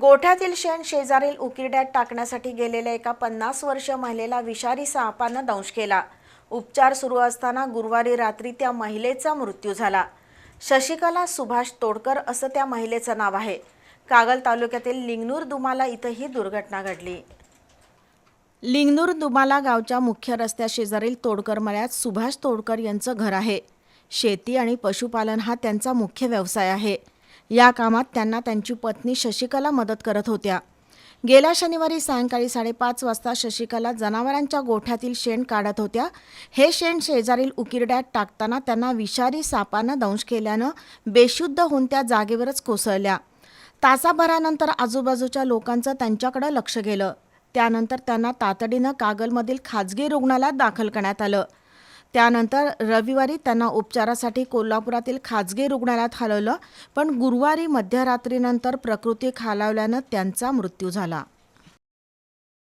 गोठ्यातील शेण शेजारील उकिरड्यात टाकण्यासाठी गेलेल्या एका पन्नास वर्ष महिलेला विषारी सापानं दंश केला. उपचार सुरू असताना गुरुवारी रात्री त्या महिलेचा मृत्यू झाला. शशिकला सुभाष तोडकर असं त्या महिलेचं नाव आहे. कागल तालुक्यातील लिंगनूर दुमाला इथं ही दुर्घटना घडली. लिंगनूर दुमाला गावच्या मुख्य रस्त्याशेजारील तोडकर मळ्यात सुभाष तोडकर यांचं घर आहे. शेती आणि पशुपालन हा त्यांचा मुख्य व्यवसाय आहे. या कामात त्यांना त्यांची पत्नी शशिकला मदत करत होत्या. गेल्या शनिवारी सायंकाळी साडेपाच वाजता शशिकला जनावरांच्या गोठ्यातील शेण काढत होत्या. हे शेण शेजारील उकिरड्यात टाकताना त्यांना विषारी सापानं दंश केल्यानं बेशुद्ध होऊन त्या जागेवरच कोसळल्या. तासाभरानंतर आजूबाजूच्या लोकांचं त्यांच्याकडं लक्ष गेलं. त्यानंतर त्यांना तातडीनं कागलमधील खाजगी रुग्णालयात दाखल करण्यात आलं. त्यानंतर रविवारी त्यांना उपचारासाठी कोल्हापुरातील खाजगी रुग्णालयात हलवलं पण गुरुवारी मध्यरात्रीनंतर प्रकृती खालावल्यानं त्यांचा मृत्यू झाला.